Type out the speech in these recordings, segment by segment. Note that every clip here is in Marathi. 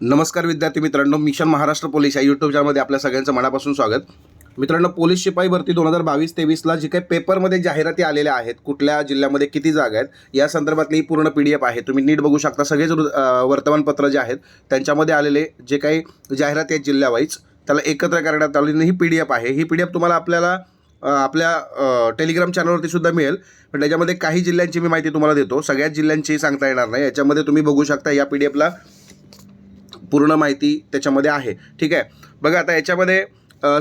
नमस्कार विद्यार्थी मित्रांनो मिशन महाराष्ट्र पोलीस या यूट्यूब चॅनलमध्ये आपल्या सगळ्यांचं मनापासून स्वागत. मित्रांनो पोलीस शिपाई भरती दोन हजार बावीस तेवीसला जी काही पेपरमध्ये जाहिराती आलेल्या आहेत कुठल्या जिल्ह्यामध्ये किती जागा आहेत या संदर्भातली ही पूर्ण पी डी एफ आहे. तुम्ही नीट बघू शकता सगळेच वर्तमानपत्र जे आहेत त्यांच्यामध्ये आलेले जे काही जाहिराती आहेत जिल्ह्यावाईज त्याला एकत्र करण्यात आलेली ही पी डी एफ आहे. ही पी डी एफ तुम्हाला आपल्याला आपल्या टेलिग्राम चॅनलवरती सुद्धा मिळेल. पण त्याच्यामध्ये काही जिल्ह्यांची मी माहिती तुम्हाला देतो. सगळ्याच जिल्ह्यांची सांगता येणार नाही. याच्यामध्ये तुम्ही बघू शकता या पी डी एफला पूर्ण माहिती त्याच्यामध्ये आहे. ठीक आहे? बघा आता याच्यामध्ये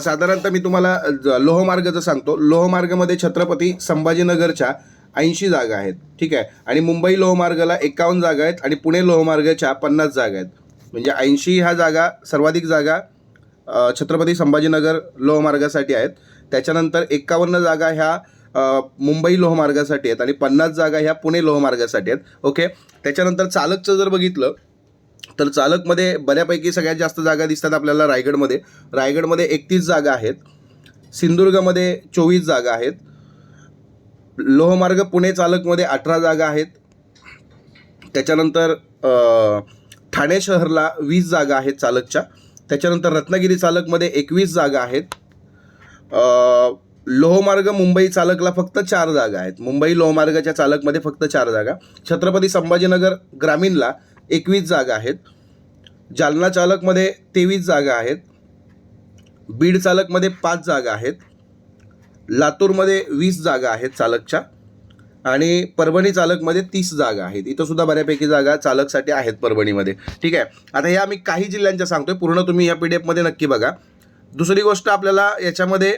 साधारणतः मी तुम्हाला ज- लोहमार्गचं सांगतो लोहमार्गमध्ये छत्रपती संभाजीनगरच्या ऐंशी जागा आहेत. ठीक आहे? आणि मुंबई लोहमार्गाला एकावन्न जागा आहेत आणि पुणे लोहमार्गाच्या पन्नास जागा आहेत. म्हणजे ऐंशी ह्या जागा सर्वाधिक जागा छत्रपती संभाजीनगर लोहमार्गासाठी आहेत. त्याच्यानंतर एकावन्न जागा ह्या मुंबई लोहमार्गासाठी आहेत आणि पन्नास जागा ह्या पुणे लोहमार्गासाठी आहेत. ओके? त्याच्यानंतर चालकचं जर बघितलं तर चालकमध्ये बऱ्यापैकी सगळ्यात जास्त जागा दिसतात आपल्याला रायगडमध्ये. रायगडमध्ये एकतीस जागा आहेत. सिंधुदुर्गमध्ये चोवीस जागा आहेत. लोहमार्ग पुणे चालकमध्ये अठरा जागा आहेत. त्याच्यानंतर ठाणे शहरला वीस जागा आहेत चालकच्या. त्याच्यानंतर रत्नागिरी चालकमध्ये एकवीस जागा आहेत. लोहमार्ग मुंबई चालकला फक्त चार जागा आहेत. मुंबई लोहमार्गाच्या चालकमध्ये फक्त चार जागा. छत्रपती संभाजीनगर ग्रामीणला एकवीस जागा आहेत. जालना चालकमध्ये तेवीस जागा आहेत. बीड चालकमध्ये पाच जागा आहेत. लातूरमध्ये वीस जागा आहेत चालकच्या आणि परभणी चालकमध्ये तीस जागा आहेत. इथं सुद्धा बऱ्यापैकी जागा चालकसाठी आहेत परभणीमध्ये. ठीक आहे? आता ह्या मी काही जिल्ह्यांच्या सांगतोय. पूर्ण तुम्ही या पी डी एफमध्ये नक्की बघा. दुसरी गोष्ट आपल्याला याच्यामध्ये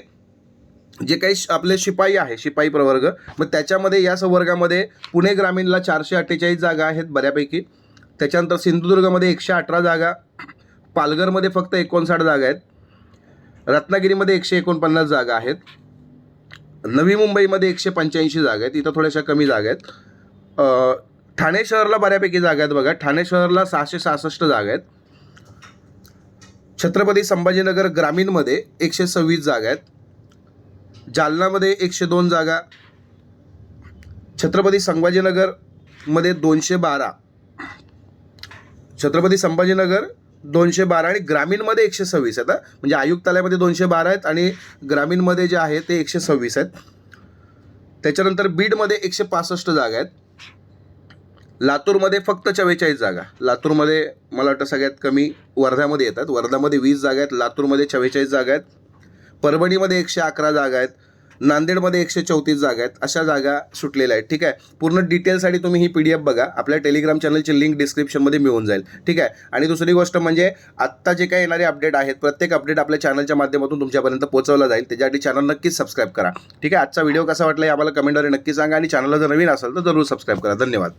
जे काही आपले शिपाई आहे शिपाई प्रवर्ग मग त्याच्यामध्ये या संवर्गामध्ये पुणे ग्रामीणला चारशे अठ्ठेचाळीस जागा आहेत बऱ्यापैकी. त्याच्यानंतर सिंधुदुर्गमध्ये एकशे अठरा जागा पालघरमध्ये फक्त एकोणसाठ जागा आहेत. रत्नागिरीमध्ये एकशे एकोणपन्नास जागा आहेत. नवी मुंबईमध्ये एकशे पंच्याऐंशी जागा आहेत. इथं थोड्याशा कमी जागा आहेत. ठाणे शहरला बऱ्यापैकी जागा आहेत बघा. ठाणे शहरला सहाशे सहासष्ट जागा आहेत. छत्रपती संभाजीनगर ग्रामीणमध्ये एकशे सव्वीस जागा आहेत. जालनामध्ये एकशे दोन जागा. छत्रपती संभाजीनगरमध्ये दोनशे बारा. छत्रपती संभाजीनगर दोनशे बारा आणि ग्रामीणमध्ये एकशे सव्वीस आहेत हा. म्हणजे आयुक्तालयामध्ये दोनशे बारा आहेत आणि ग्रामीणमध्ये जे आहे ते एकशे सव्वीस आहेत. त्याच्यानंतर बीडमध्ये एकशे पासष्ट जागा आहेत. लातूरमध्ये फक्त चव्वेचाळीस जागा. लातूरमध्ये मला वाटतं सगळ्यात कमी वर्ध्यामध्ये येतात. वर्ध्यामध्ये वीस जागा आहेत. लातूरमध्ये चव्वेचाळीस जागा आहेत. परभणीमध्ये एकशे अकरा जागा आहेत. नांदेडमध्ये एकशे चौतीस जागा आहेत. अशा जागा सुटलेल्या आहेत. ठीक आहे? पूर्ण डिटेलसाठी तुम्ही ही पी डी एफ बघा. आपल्या टेलिग्राम चॅनलची लिंक डिस्क्रिप्शनमध्ये मिळून जाईल. ठीक आहे? आणि दुसरी गोष्ट म्हणजे आत्ता जे काही येणारे अपडेट आहेत प्रत्येक अपडेट आपल्या चॅनलच्या माध्यमातून तुमच्यापर्यंत पोहोचवला जाईल. त्याच्यासाठी चॅनल नक्कीच सबस्क्राईब करा. ठीक आहे? आजचा व्हिडिओ कसा वाटला हे आम्हाला कमेंटद्वारे नक्की सांगा आणि चॅनलला जर नवीन असेल तर जरूर सबस्क्राईब करा. धन्यवाद.